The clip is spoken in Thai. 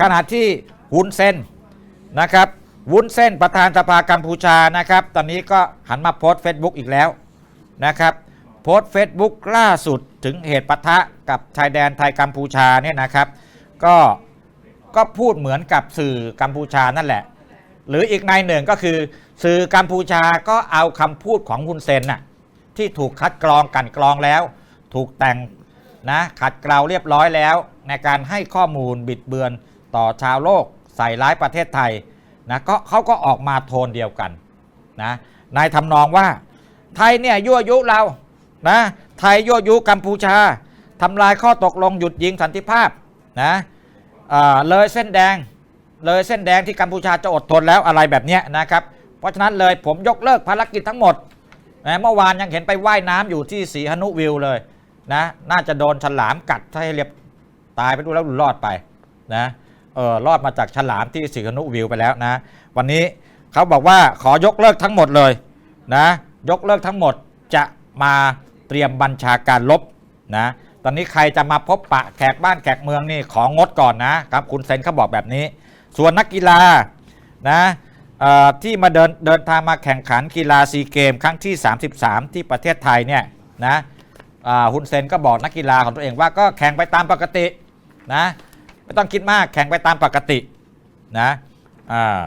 ขณะที่วุ้นเส้นนะครับวุ้นเส้นประธานสภากัมพูชานะครับ ตอนนี้ก็หันมาโพสต์ Facebook อีกแล้วนะครับ โพสต์ Facebook ล่าสุดถึงเหตุปะทะกับชายแดนไทยกัมพูชาเนี่ยนะครับ ก็ก็พูดเหมือนกับสื่อกัมพูชานั่นแหละ หรืออีกในหนึ่งก็คือ สื่อกัมพูชาก็เอาคำพูดของฮุนเซนน่ะที่ถูกคัดกรองกันกรองแล้ว ถูกแต่งนะขัดเกลาเรียบร้อยแล้ว ในการให้ข้อมูลบิดเบือน ต่อชาวโลกใส่ร้ายประเทศไทยนะก็เขาก็ออกมาโทนเดียวกันนะนายทำนองว่าไทยเนี่ยยั่วยุเรานะไทยยั่วยุกัมพูชาทำลายข้อตกลงหยุดยิงสันติภาพนะอ่าเลยเส้นแดงเลยเส้นแดงที่กัมพูชาจะอดทนแล้วอะไรแบบนี้นะครับ เพราะฉะนั้นเลยผมยกเลิกภารกิจทั้งหมดนะเมื่อวานยังเห็นไปว่ายน้ำอยู่ที่สีหนุวิวเลยนะน่าจะโดนฉลามกัดถ้าให้เรียบตายไปดูแล้วรอดไปนะ เออรอดมาจากฉลามที่สีหนุวิวไปแล้วนะ วันนี้เขาบอกว่าขอยกเลิกทั้งหมดเลยนะยกเลิกทั้งหมดจะมาเตรียมบัญชาการลบนะตอนนี้ใครจะมาพบปะแขกบ้านแขกเมืองนี่ของงดก่อนนะครับคุณเซนเขาบอกแบบนี้ ส่วนนักกีฬานะเอ่อที่มาเดินเดินทางมาแข่งขันกีฬาซีเกมครั้งที่ 33 ที่ประเทศไทยเนี่ยนะอ่าฮุนเซนก็บอกนักกีฬาของตัวเองว่าก็แข่งไปตามปกตินะ ไม่ต้องคิดมากแข่งไปตามปกตินะอ่า